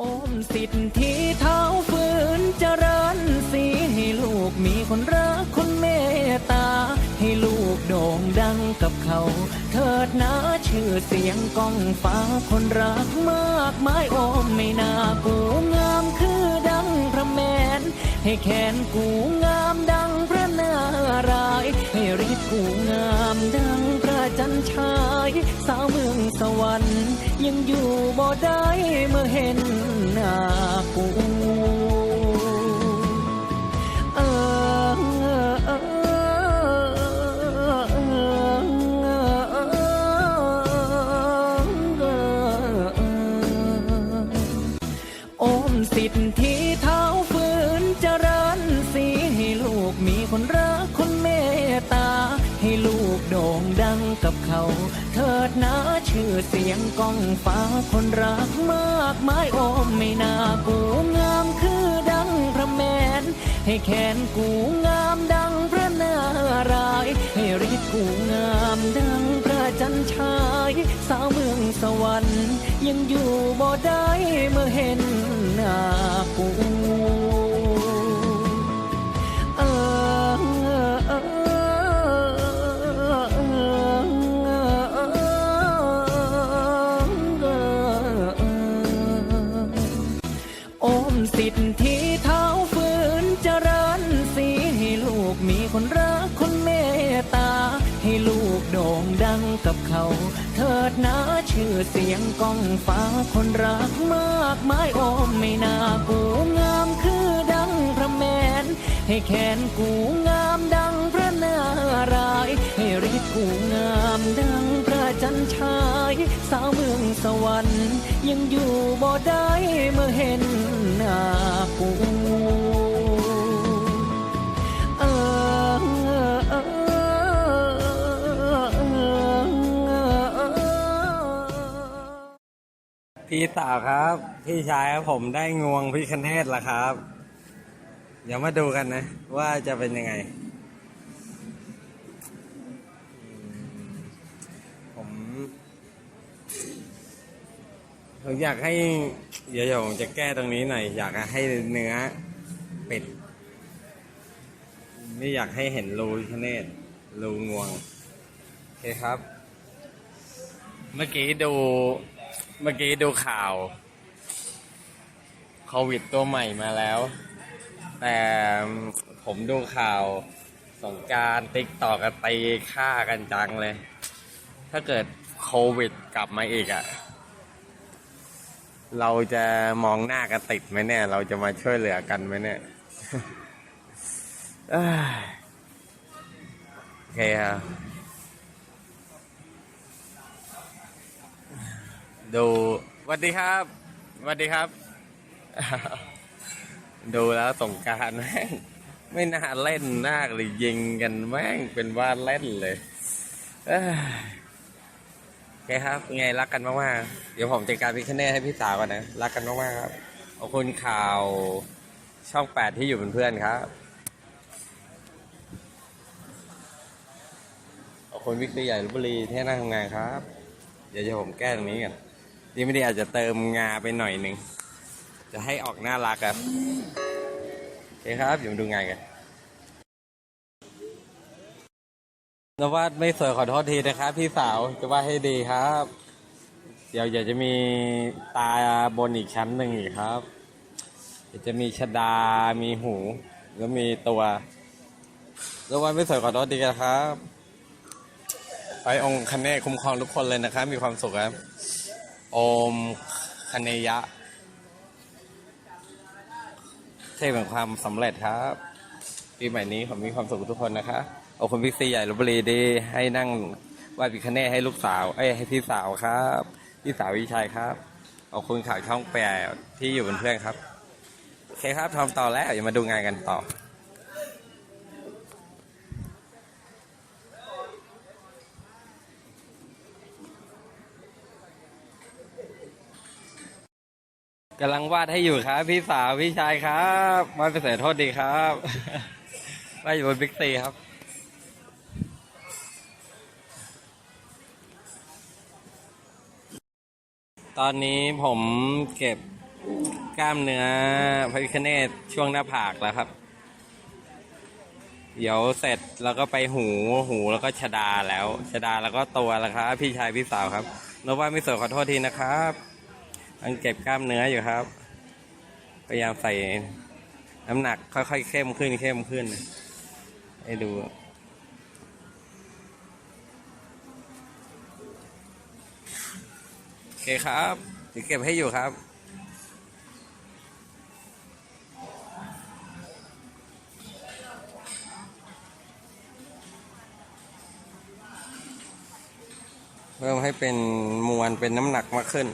อมสิทธิเท้าฝืนเจริญสีให้ลูกมีคนรัก กับเขา เถิดนะชื่อเสียงก้องฟ้าคนรักมากมายโอมไม่น่ากูงามคือดังพระแมน ให้แขนกูงามดังพระนารายให้ฤทธิ์กูงามดังพระจันทร์ชาย สาวเมืองสวรรค์ ยังอยู่บ่ได้เมื่อเห็นหน้ากู โอมสิทธิเท้าฝืนเจริญสีให้ลูกมีคนรักคนเมตตา ให้ลูกโด่งดังกับเขา เถิดนะชื่อเสียงก้องฟ้าคนรักมากมายโอมไม่น่ากูงามคือดังพระแมน ให้แขนกูงามดังพระนารายให้ฤทธิ์กูงามดังพระจันทร์ชายสาวเมืองสวรรค์ ยังอยู่บ่ได้เมื่อเห็นหน้ากูเออเอออมสิทธิเท้าฝืนเจริญสีให้ลูกมีคนรักคนเมตตา ให้ลูกโด่งดังกับเขา เถิดนะ ชื่อเสียงก้องฟ้าคนรักมากมายโอมไม่น่ากูงามคือดังพระแมน ให้แขนกูงามดังพระนารายให้ฤทธิ์กูงามดังพระจันชาย สาวเมืองสวรรค์ ยังอยู่บ่ได้เมื่อเห็นหน้ากู พี่สาวครับ พี่ชายครับผมได้งวงพี่คเนตแล้วครับ เดี๋ยวมาดูกันนะ ว่าจะเป็นยังไง ผมผมอยากให้ เดี๋ยวผมจะแก้ตรงนี้หน่อย อยากให้เนื้อปิด ไม่อยากให้เห็นรูคเนตรูงวง โอเคครับ เมื่อกี้ดู เมื่อกี้ดูข่าวโควิดตัวใหม่มาแล้ว แต่ผมดูข่าวสงการติ๊กต่อกันตีฆ่ากันจังเลย ถ้าเกิดโควิดกลับมาอีกอะ่ะ เราจะมองหน้ากันติดไหมเนี่ย เราจะมาช่วยเหลือกันไหมเนี่ยเอ้ยโอเคครับ ดูสวัสดีครับสวัสดีครับ ดูแล้วสงการแม่งไม่น่าเล่นมากเลยยิงกันแม่งเป็นว่าเล่นเลยเอ้ยโอเคครับไงรักกันมากๆเดี๋ยวผมจัดการพิคเน่ให้พี่สาวก่อนนะ รักกันมากๆครับขอบคุณข่าวช่องแปดที่อยู่เป็นเพื่อนครับขอบคุณวิกฤตใหญ่ลพบุรีที่ให้นั่งทำงานครับ เดี๋ยวจะผมแก้ตรงนี้กัน ดีไม่ดีอาจจะเติมงาไปหน่อยหนึ่ง จะให้ออกน่ารักครับโอเคครับอยู่มาดูงานกันนวัดไม่สวยขอโทษทีนะครับ พี่สาวจะว่าให้ดีครับ เดี๋ยวอยากจะมีตาบนอีกชั้นหนึ่งอีกครับเดี๋ยวจะมีชดา มีหู แล้วมีตัวนวัดไม่สวยขอโทษทีนะครับ ไปองค์คเนศคุ้มครองทุกคนเลยนะครับ มีความสุขครับ โอมคเนยะ เทพแห่งความสำเร็จครับปีใหม่นี้ผมมีความสุขทุกคนนะคะขอบคุณพิกซี่ใหญ่ลพบุรีดี ให้นั่งไหว้พิคเนตให้ลูกสาวเอ้ยให้พี่สาวครับพี่สาววิชัยครับขอบคุณข่าวช่องแปดที่อยู่เป็นเพื่อนครับ โอเคครับทำต่อแล้วอย่ามาดูงานกันต่อ กำลังวาดให้อยู่ครับ พี่สาวพี่ชายครับวาไปเสียโทษดีครับวาดอยู่บนบิ๊กซีครับ ตอนนี้ผมเก็บกล้ามเนื้อพระพิคเนตช่วงหน้าผากแล้วครับ เดี๋ยวเสร็จแล้วก็ไปหูหูแล้วก็ชดาแล้ว ชดาแล้วก็ตัวแล้วครับ พี่ชายพี่สาวครับนว่าไม่สวยขอโทษทีนะครับ อังเก็บกล้ามเนื้ออยู่ครับ พยายามใส่น้ำหนักค่อยๆเข้มขึ้นเข้มขึ้น ให้ดูโอเคครับเดี๋ยวเก็บให้อยู่ครับเพิ่มให้เป็นมวลเป็นน้ำหนักมากขึ้น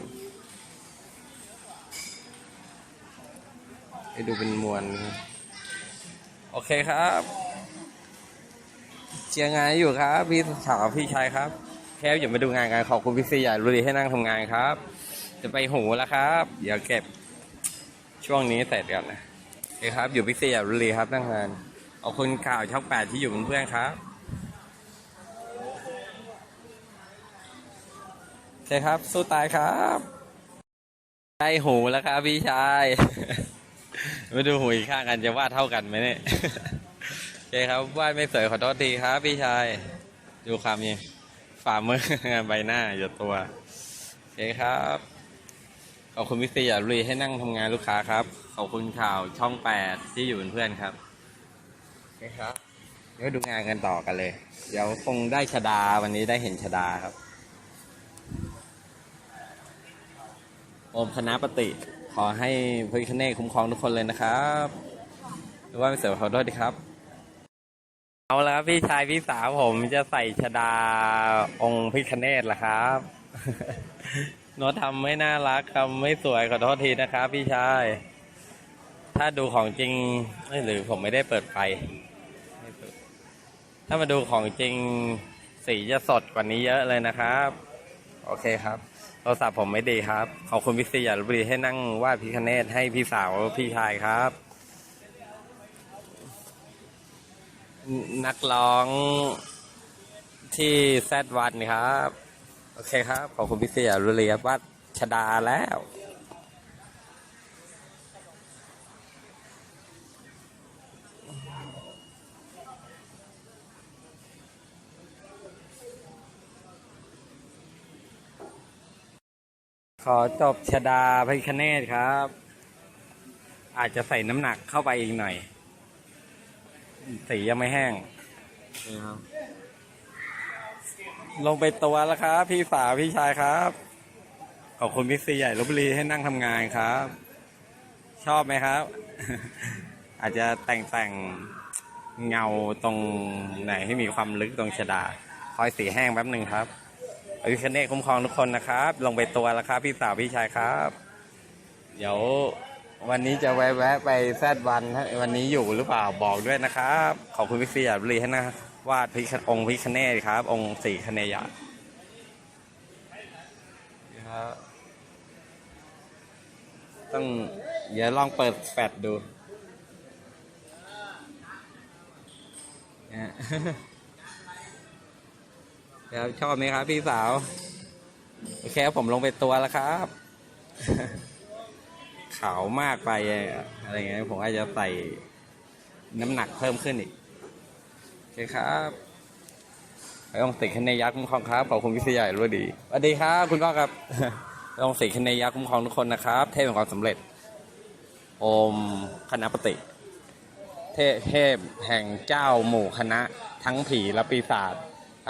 ให้ดูเป็นมวลโอเคครับเชียร์งานอยู่ครับ พี่สาวพี่ชายครับ แค่อย่ามาดูงานกันขอบคุณพี่ซีใหญ่รุดีให้นั่งทำงานครับ จะไปหูแล้วครับ เดี๋ยวเก็บช่วงนี้เสร็จก่อนนะโอเคครับ อยู่พี่ซีใหญ่รุดีครับนั่งงานขอบคุณข่าวช่องแปดที่อยู่เป็นเพื่อนครับโอเคครับ สู้ตายครับ ได้หูแล้วครับพี่ชาย มาดูหูอีกข้างกันจะวาดเท่ากันไหมเนี่ยโอเคครับวาดไม่สวยขอโทษทีครับ พี่ชาย ดูความนี้ฝ่ามือใบหน้าอยู่ตัวโอเคครับขอบคุณพี่ซีอย่าลุยให้นั่งทำงานลูกค้าครับ ขอบคุณข่าวช่องแปดที่อยู่เป็นเพื่อนครับโอเคครับเดี๋ยวดูงานกันต่อกันเลย เดี๋ยวคงได้ชดาวันนี้ได้เห็นชดาครับ อมคณะปฏิ ขอให้พระพิฆเนศคุ้มครองทุกคนเลยนะครับหรือว่าไม่เสียขอโทษดีครับ เอาแล้วพี่ชายพี่สาวผมจะใส่ชดาองค์พิฆเนศละครับโน้ตทำไม่น่ารักทำไม่สวยขอโทษทีนะครับ พี่ชาย ถ้าดูของจริงหรือผมไม่ได้เปิดไฟไม่เปิดถ้ามาดูของจริงสีจะสดกว่านี้เยอะเลยนะครับ โอเคครับ โทรศัพท์ผมไม่ดีครับ ขอบคุณพี่ซีอย่าลบุรีให้นั่งวาดพิคเนตให้พี่สาวพี่ชายครับ นักร้องที่แซดวันครับ โอเคครับ ขอบคุณพี่ซีอย่าลพบุรีครับวาดชดาแล้ว ขอจบชดาพระพิคเนตครับ อาจจะใส่น้ำหนักเข้าไปอีกหน่อย สียังไม่แห้งนี่ครับ ลงไปตัวแล้วครับ พี่สาวพี่ชายครับ ขอบคุณพี่ซีใหญ่ลบบุรีให้นั่งทำงานครับ ชอบไหมครับ อาจจะแต่งแต่งเงาตรงไหนให้มีความลึกตรงชดา คอยสีแห้งแป๊บหนึ่งครับ อภิคเนตคุ้มครองทุกคนนะครับ ลงไปตัวแล้วครับ พี่สาวพี่ชายครับ เดี๋ยววันนี้จะแวะไปแซดวันวันนี้อยู่หรือเปล่าบอกด้วยนะครับ ขอบคุณพี่ซีอับรีให้นะวาดพิองค์พิคเนตครับ องค์สี่คเนยะต้องเดี๋ยวลองเปิดแฟลชดูเนี่ยครับชอบไหมครับพี่สาว โอเคผมลงไปตัวแล้วครับ ขาวมากไปอะไรเงี้ยผมอาจจะใส่น้ำหนักเพิ่มขึ้นอีก โอเคครับไปองติคเนยักษ์คุ้มครองครับขอบคุณพี่เสียใหญ่รู้ดีสวัสดีครับ คุณก้อครับองติคเนยักษ์คุ้มครองทุกคนนะครับ เทพแห่งความสำเร็จ โอมคณะปฏิเทเทพแห่งเจ้าหมู่คณะ ทั้งผีและปีศาจ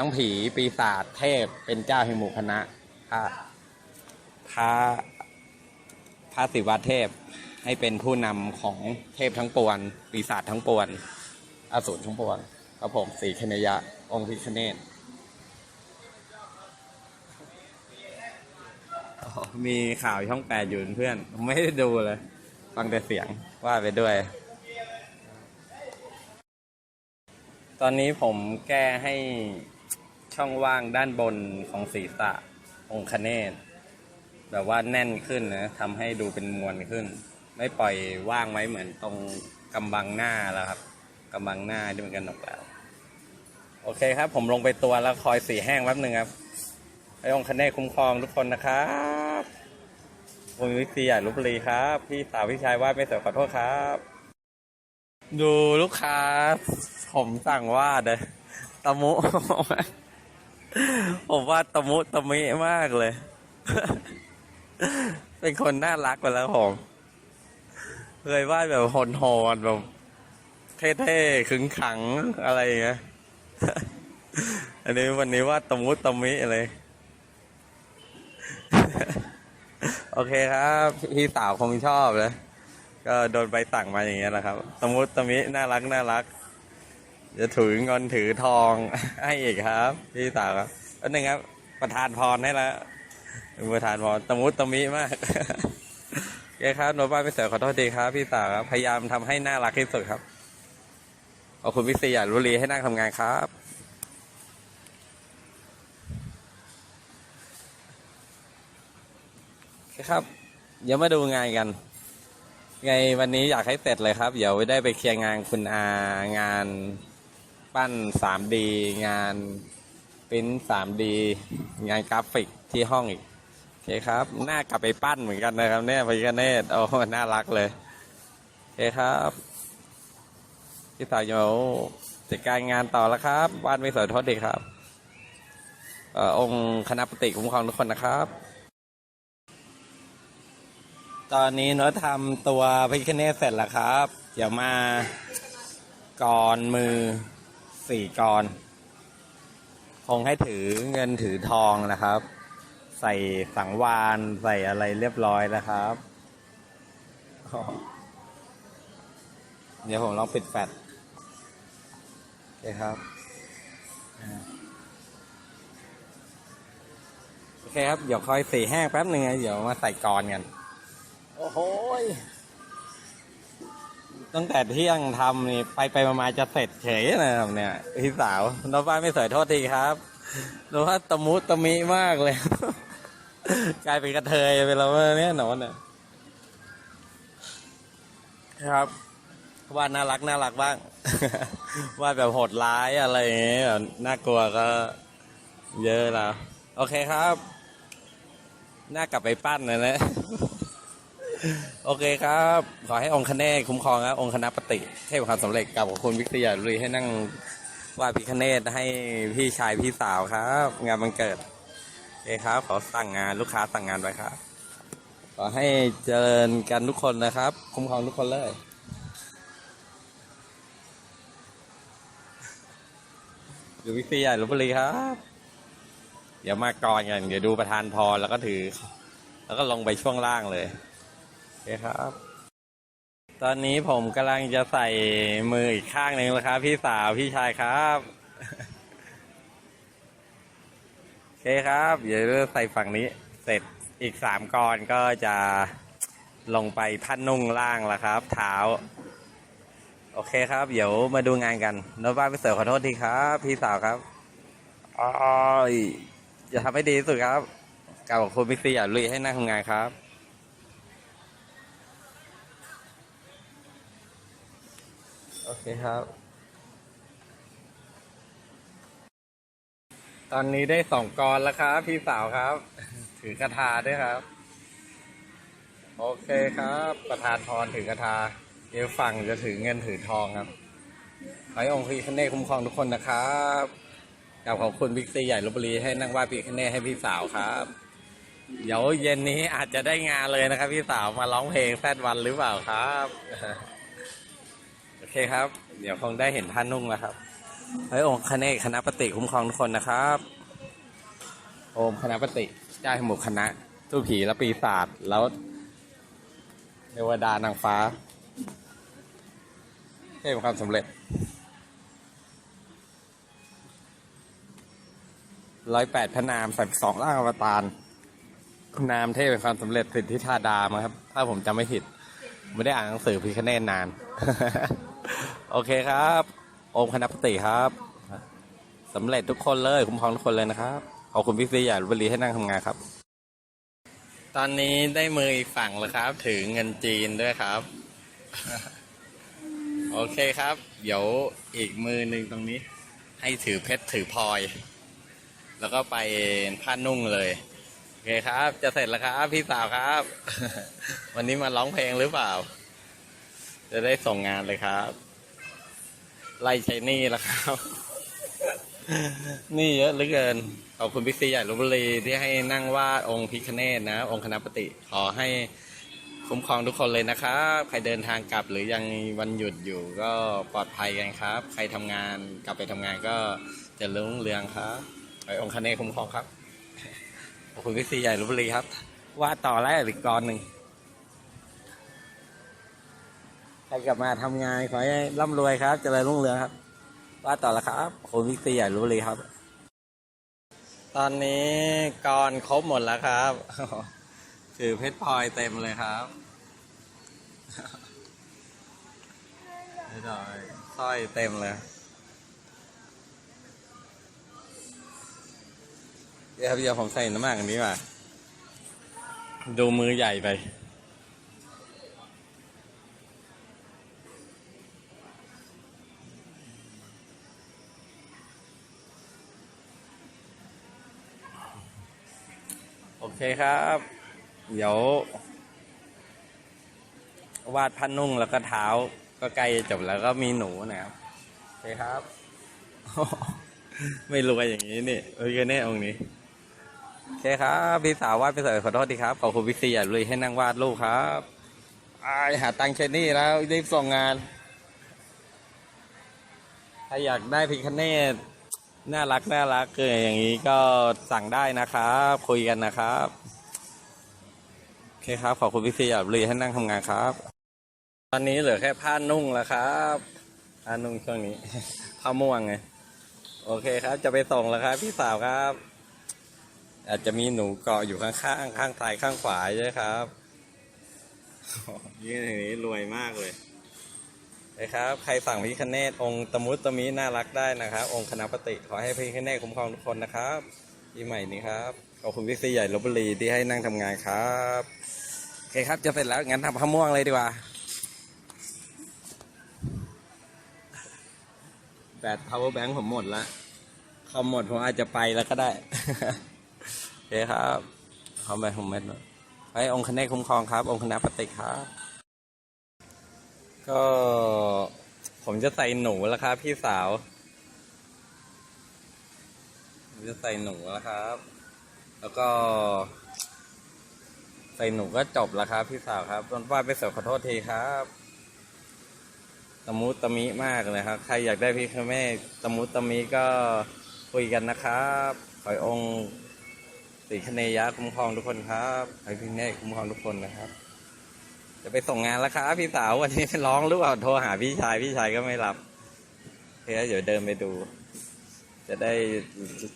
ทั้งผีปีศาจเทพเป็นเจ้าแห่งหมู่คณะพระพระพระศิวะเทพให้เป็นผู้นำของเทพทั้งปวงปีศาจทั้งปวงอสูรทั้งปวงครับผมสีคเนยะ องค์พิคเนตมีข่าวช่องแปดอยู่เพื่อน ไม่ได้ดูเลย ฟังแต่เสียงว่าไปด้วย ตอนนี้ผมแก้ให้ ช่องว่างด้านบนของศีรษะองคเนตแบบว่าแน่นขึ้นนะทำให้ดูเป็นมวลขึ้น ไม่ปล่อยว่างไว้เหมือนตรงกำบังหน้าแล้วครับกำบังหน้าที่มันกันออกแล้ว โอเคครับ ผมลงไปตัวแล้วคอยสีแห้งแป๊บหนึ่งครับให้องคเนตคุ้มครองทุกคนนะครับคุณวิซีใหญ่ลพบุรีครับ พี่สาวพี่ชายว่าดไม่สวยขอโทษครับ ดูลูกค้า ผมสั่งวาดเลยตะมุ ผมว่าตะมุตะมิมากเลย เป็นคนน่ารักไปแล้วผมเคยวาดแบบโหดๆแบบเท่ๆขึงขังอะไรอย่างเงี้ย อันนี้วันนี้ว่าตะมุตะมิเลยโอเคครับ พี่สาวคงชอบเลย ก็โดนใบสั่งมาอย่างเงี้ยแหละครับ ตะมุตะมิน่ารักน่ารัก จะถือเงินถือทองให้อีกครับ พี่สาวครับอันหนึ่งครับ ประธานพรให้แล้วประธานพรตะมุตะมิมากโอเคครับโนบ้านพี่เสือขอโทษทีครับ พี่สาวครับพยายามทำให้น่ารักที่สุดครับขอบคุณพี่ซียากรุรีให้นั่งทำงานครับโอเคครับเดี๋ยวมาดูงานกัน ไงวันนี้อยากให้เสร็จเลยครับ เดี๋ยวได้ไปเคลียร์งานคุณอางาน ปั้น 3D งานปริ้น 3D งานกราฟิกที่ห้องอีกโอเคครับหน้ากลับไปปั้นเหมือนกันนะครับเนี่ยพี่กเนตโอ้น่ารักเลยโอเคครับพี่สาวโยจัดการงานต่อแล้วครับบ้านไม่สวยทษดีครับเอ่อองค์คณะปฏิคุ้มครองทุกคนนะครับ ตอนนี้โน้ตทำตัวพิคเนตเสร็จแล้วครับ เดี๋ยวมากรมือ สี่กรคงให้ถือเงินถือทองนะครับ ใส่สังวานใส่อะไรเรียบร้อยนะครับ เดี๋ยวผมลองปิดแฟลชโอเคครับโอเคครับ เดี๋ยวคอยสีแห้งแป๊บหนึ่งนะเดี๋ยวมาใส่กรกัน โอ้โห ตั้งแต่เที่ยงทำนี่ไปไปมาจะเสร็จเฉยนะครับเนี่ยพี่สาวน้องบ้านไม่สวยโทษทีครับน้องว่าตะมุตะมิมากเลย กลายเป็นกระเทยไปแล้วเนี่ยหนอนเนี่ยครับวาดน่ารักน่ารักบ้างวาดแบบโหดร้ายอะไรอย่างเงี้ยแบบน่ากลัวก็เยอะแล้ว โอเคครับ น่ากลับไปปั้นนะเนะ โอเคครับ ขอให้องค์คเนศคุ้มครองครับองค์คณะปฏิเทพความสำเร็จกับคุณวิทยาลุยให้นั่งวาพิคเนตให้พี่ชายพี่สาวครับ งานบันเกิดโอเคครับ ขอสั่งงานลูกค้าสั่งงานไว้ครับ ขอให้เจริญกันทุกคนนะครับ คุ้มครองทุกคนเลย อยู่วิทยาลบบุรีครับ เดี๋ยวมาก่อนกันเดี๋ยวดูประธานพรแล้วก็ถือ แล้วก็ลงไปช่วงล่างเลย เคครับ ตอนนี้ผมกำลังจะใส่มืออีกข้างหนึ่งแล้วครับ พี่สาวพี่ชายครับโอเคครับเดี๋ยวใส่ฝั่งนี้ เสร็จอีกสามกรก็จะลงไปพันนุ่งล่างแล้วครับ เท้า โอเคครับ เดี๋ยวมาดูงานกันโนบ้านไปเสิร์ฟขอโทษทีครับ พี่สาวครับอ๋อจะทำให้ดีที่สุดครับกล่าวขอบคุณพี่ซีอย่าลุยให้นั่งทำงานครับ โอเคครับ ตอนนี้ได้สองกรแล้วครับ พี่สาวครับ ถือกระทาด้วยครับ โอเคครับ ประธานพรถือกระทาเดี๋ยวฝั่งจะถือเงินถือทองครับขอให้องค์พระพิฆเนศคุ้มครองทุกคนนะครับกราบขอบคุณบิ๊กซีใหญ่ลบบุรีให้นั่งว่าพระพิฆเนศให้พี่สาวครับ เดี๋ยวเย็นนี้อาจจะได้งานเลยนะครับ พี่สาวมาร้องเพลงแฟดวันหรือเปล่าครับ เคครับ เดี๋ยวคงได้เห็นท่านนุ่งแล้วครับเฮ้ยองค์คเนศคณะปฏิคุ้มครองทุกคนนะครับ โอมคณะปฏิเจ้าให้หมู่คณะทูตผีและปีศาจแล้วเทวดานางฟ้าเป็นความสำเร็จร้อยแปดพระนามสัตสองร่างอวตารนามเทพเป็นความสำเร็จสิทธิธาดามาครับ ถ้าผมจำไม่ผิด ไม่ได้อ่านหนังสือพิคเนตนาน โอเคครับ โอมคณะปฏิครับสำเร็จทุกคนเลยคุ้มครองทุกคนเลยนะครับขอบคุณพี่ซีอย่าลพบุรีให้นั่งทำงานครับ ตอนนี้ได้มืออีกฝั่งแล้วครับ ถือเงินจีนด้วยครับ โอเคครับ เดี๋ยวอีกมือหนึ่งตรงนี้ ให้ถือเพชรถือพลอย แล้วก็ไปผ้านุ่งเลยเคครับ จะเสร็จแล้วครับ พี่สาวครับ วันนี้มาร้องเพลงหรือเปล่า จะได้ส่งงานเลยครับ ไล่ใช้นี่แล้วครับ นี่เยอะเหลือเกิน ขอบคุณพี่ซีใหญ่ลบุรีที่ให้นั่งวาดองค์พิคเนตนะ องค์คณะปฏิขอให้คุ้มครองทุกคนเลยนะครับ ใครเดินทางกลับหรือยังวันหยุดอยู่ก็ปลอดภัยกันครับ ใครทำงานกลับไปทำงานก็จะรุ่งเรืองครับขอองค์คเนตคุ้มครองครับขอบคุณพี่ซีใหญ่ลบุรีครับวาดต่อแล้วอีกกรอนหนึ่ง ใครกลับมาทำงานขอให้ร่ำรวยครับเจริญรุ่งเรืองครับ ว่าต่อละครับคุณวิกซีใหญ่รู้เลยครับ ตอนนี้กรครบหมดแล้วครับถือเพชรพลอยเต็มเลยครับไม่ได้สร้อยเต็มเลยเดี๋ยวเดี๋ยวผมใส่น้ำมันอันนี้ว่ะดูมือใหญ่ไป เคครับ เดี๋ยว วาดพันนุ่งแล้วก็เท้า ก็ใกล้จะจบแล้วก็มีหนูนะครับโอเคครับ ไม่รวยอย่างนี้นี่เอ้ยแน่องนี้โอเคครับพี่สาววาดไปเสยขอโทษทีครับขอบคุณพี่ซีอย่าเลยให้นั่งวาดรูปครับอายหาตังค์ใช้นี่แล้วรีบส่งงาน ถ้าอยากได้พิคเนต น่ารักน่ารักเกิดอย่างนี้ก็สั่งได้นะครับ คุยกันนะครับโอเคครับ ขอบคุณพี่ซีอับรีให้นั่งทำงานครับ ตอนนี้เหลือแค่ผ้านุ่งแล้วครับผ้านุ่งช่วงนี้ผ้าม่วงไงโอเคครับ จะไปส่งแล้วครับ พี่สาวครับ อาจจะมีหนูเกาะอยู่ข้างๆข้างซ้ายข้างขวาใช่ครับยื่นอย่างนี้รวยมากเลย นะครับ ใครสั่งพิคเนตองค์ตมุตตมิน่ารักได้นะครับ องค์คณะปฏิขอให้พิคเนตคุ้มครองทุกคนนะครับปีใหม่นี้ครับขอบคุณพี่ซีใหญ่ลบบุรีที่ให้นั่งทำงานครับโอเคครับจะเสร็จแล้วงั้นทำผ้าม่วงเลยดีกว่าแบต power bank ผมหมดแล้วคอมหมดผมอาจจะไปแล้วก็ได้โอเคครับคอมไปผมไม่หมดให้องค์คเนตคุ้มครองครับ องค์คณะปฏิครับ ก็ผมจะใส่หนูแล้วครับ พี่สาว ผมจะใส่หนูแล้วครับ แล้วก็ ใส่หนูก็จบแล้วครับ พี่สาวครับต้นว่าไปเสิร์ฟขอโทษทีครับตะมุตะมิมากเลยครับ ใครอยากได้พี่คแม่ตะมุตะมิก็คุยกันนะครับขอให้องค์สีคเนยะคุ้มครองทุกคนครับขอให้พี่เนตคุ้มครองทุกคนนะครับ จะไปส่งงานแล้วครับพี่สาววันนี้ร้องหรือเปล่าโทรหาพี่ชายพี่ชายก็ไม่รับโอเคเดี๋ยวเดินไปดู จะได้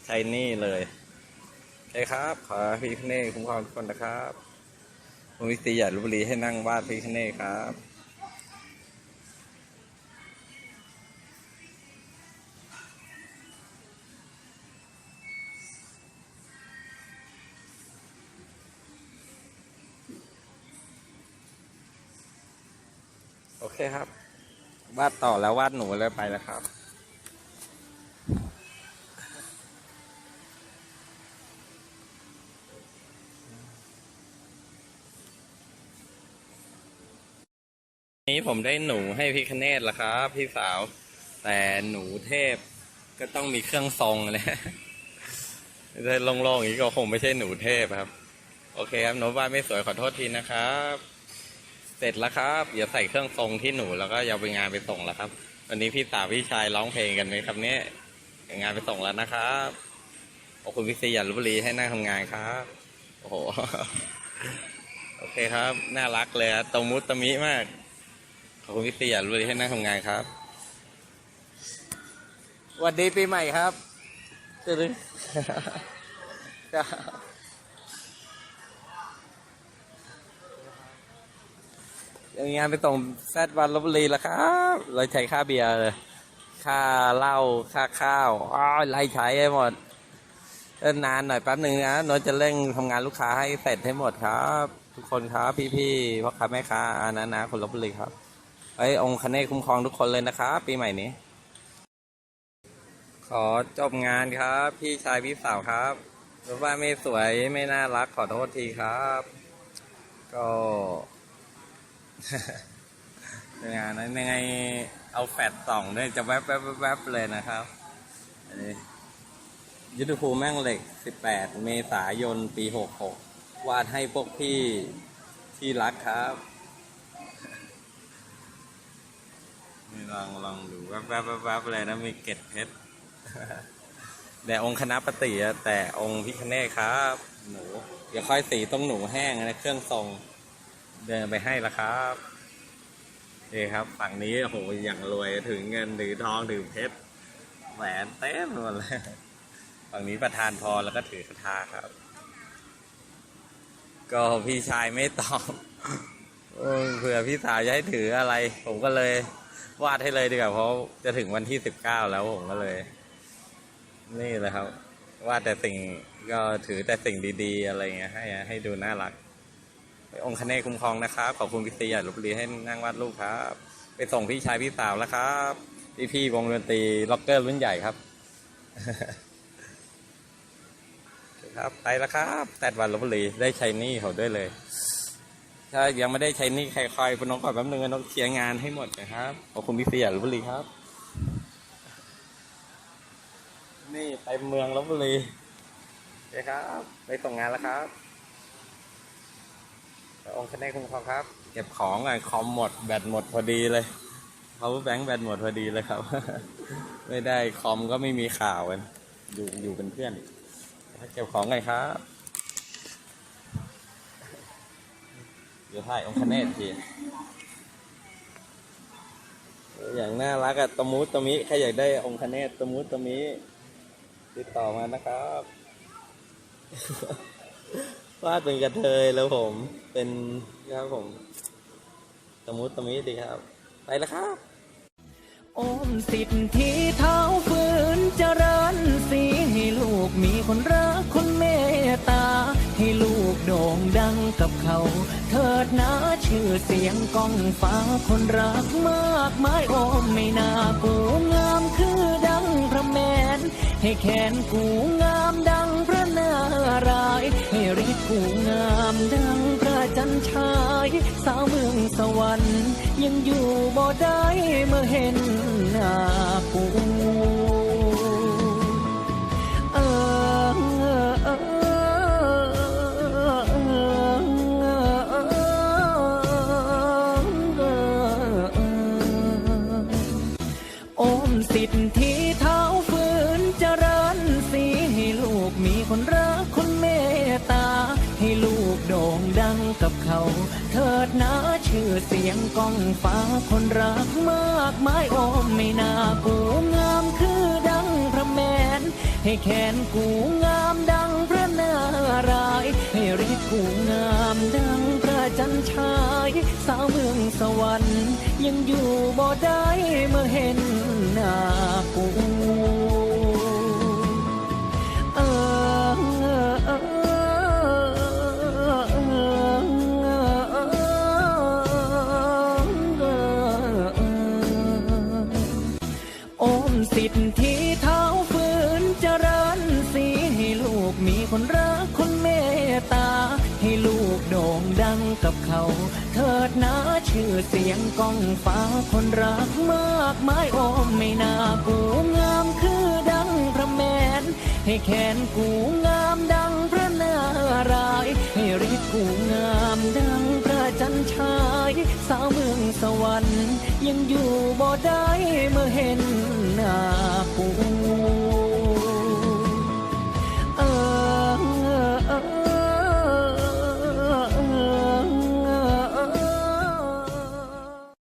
ใช้นี่เลยโอเคครับขอพี่คเน่คุ้มครองทุกคนนะครับผมวิสีใหญ่ลพบุรีให้นั่งวาดพี่คเน่ครับ โอเครับ วาดต่อแล้ววาดหนูเลยไปแล้วครับ นี้ผมได้หนูให้พี่คเนตแล้วครับ พี่สาว แต่หนูเทพก็ต้องมีเครื่องทรงเลยจะลงๆอย่างนี้ก็คงไม่ใช่หนูเทพครับ โอเคครับหนูวาดไม่สวยขอโทษทีนะครับ เสร็จแล้วครับอย่าใส่เครื่องทรงที่หนูแล้วก็อย่าไปงานไปส่งแล้วครับ วันนี้พี่สาวพี่ชายร้องเพลงกันไหมครับเนี่ยเดี๋ยวงานไปส่งแล้วนะครับขอบคุณพี่ซีหยันลพบุรีให้นั่งทำงานครับ โอ้โห โอเคครับ น่ารักเลยอะตะมุตะมิมาก ขอบคุณพี่ซีหยันลพบุรีให้นั่งทำงานครับสวัสดีปีใหม่ครับตึ้ง ยังงานไปส่งแซดวันลบบุรีแล้วครับเราใช้ค่าเบียร์เลยค่าเหล้าค่าข้าวอ้าวไล่ใช้ให้หมดเออนานหน่อยแป๊บหนึ่งนะโนตจะเร่งทำงานลูกค้าให้เสร็จให้หมดครับ ทุกคนครับพี่ๆพ่อค้าแม่ค้าอานานาคนลบบุรีครับไอ้ยองค์คเนคุ้มครองทุกคนเลยนะครับปีใหม่นี้ ขอจบงานครับ พี่ชายพี่สาวครับรถบ้านไม่สวยไม่น่ารักขอโทษทีครับ ก็ งานนั้นยังไงเอาแฟดส่องด้วยจะแวบแวบแวบเลยนะครับอันนี้ยุทธภูมิแม่งเหล็ก 18 เมษายน ปี 66 วาดให้พวกพี่ที่รักครับ นี่ลองลองดูแวบแวบแวบเลยนะ มีเกล็ดเพชรแต่องค์คณะปฏิอะแต่องค์พิคเนตครับ หนู เดี๋ยวค่อยสีต้องหนูแห้งนะเครื่องทรง เดินไปให้ละครับนี่ครับ ฝั่งนี้โอ้โหอย่างรวยถึงเงินถือทองถือเพชรแหวนเต็มหมดเลยฝั่งนี้ประธานพรแล้วก็ถือคาถาครับ ก็พี่ชายไม่ตอบเออเผื่อพี่สาวจะให้ถืออะไร ผมก็เลยวาดให้เลยดีกว่าเพราะจะถึงวันที่สิบเก้าแล้วผมก็เลย นี่แหละครับ วาดแต่สิ่งก็ถือแต่สิ่งดี ๆ อะไรเงี้ยให้ให้ดูน่ารัก องค์คเนศคุ้มครองนะครับ ขอบคุณพี่ซียาลบบุรีให้นั่งวาดรูปครับ ไปส่งพี่ชายพี่สาวแล้วครับ พี่พี่วงดนตรีล็อกเกอร์รุ่นใหญ่ครับครับไปแล้วครับแตดวันลบบุรีได้ใช้นี่เขาด้วยเลย ถ้ายังไม่ได้ใช้นี่ใครคอยพน้องก่อนแป๊บนึงนะน้องเคลียร์งานให้หมดนะครับขอบคุณพี่ซียาลบบุรีครับ นี่ไปเมืองลบบุรีโอเคครับ ไปส่งงานแล้วครับ องค์คเนศคุ้มครองครับ เก็บของอะคอมหมดแบตหมดพอดีเลยเขาแบงค์แบตหมดพอดีเลยครับ ไม่ได้คอมก็ไม่มีข่าวกันอยู่อยู่เป็นเพื่อน เก็บของไงครับเดี๋ยวถ่ายองค์คเนศทีอย่างน่ารักอะตมุตมิใครอยากได้องค์คเนศตมุตมิติดต่อมานะครับ วาดเป็นกระเทยแล้วผมเป็นครับผมตะมุตะมิดีครับ ไปแล้วครับอมสิทธิเท้าฝืนเจริญสีให้ลูกมีคนรักคนเมตตา ให้ลูกโด่งดังกับเขา เถิดนะชื่อเสียงก้องฟ้าคนรักมากมายอมไม่น่ากูงามคือดังพระแมน ให้แขนกูงามดังพระ น่ารายให้ฤทธิ์กูงามดังพระจันทร์ชาย สาวเมืองสวรรค์ ยังอยู่บ่ได้เมื่อเห็นหน้ากูเออเออเออโอมสิทธิ ชื่อเสียงก้องฟ้าคนรักมากมายโอมไม่น่ากูงามคือดังพระแมน ให้แขนกูงามดังพระนารายให้ฤทธิ์กูงามดังพระจันทร์ชาย สาวเมืองสวรรค์ ยังอยู่บ่ได้เมื่อเห็นหน้า เขาเถิดนะชื่อเสียงก้องฟ้าคนรักมากมายโอมไม่น่ากูงามคือดังพระแมน ให้แขนกูงามดังพระนารายให้ฤทธิ์กูงามดังพระจันทร์ชาย สาวเมืองสวรรค์ ยังอยู่บ่ได้เมื่อเห็นหน้ากู